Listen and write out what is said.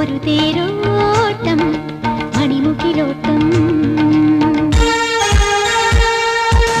ഒരു തേരോട്ടം മണിമുക്കിലോട്ടം.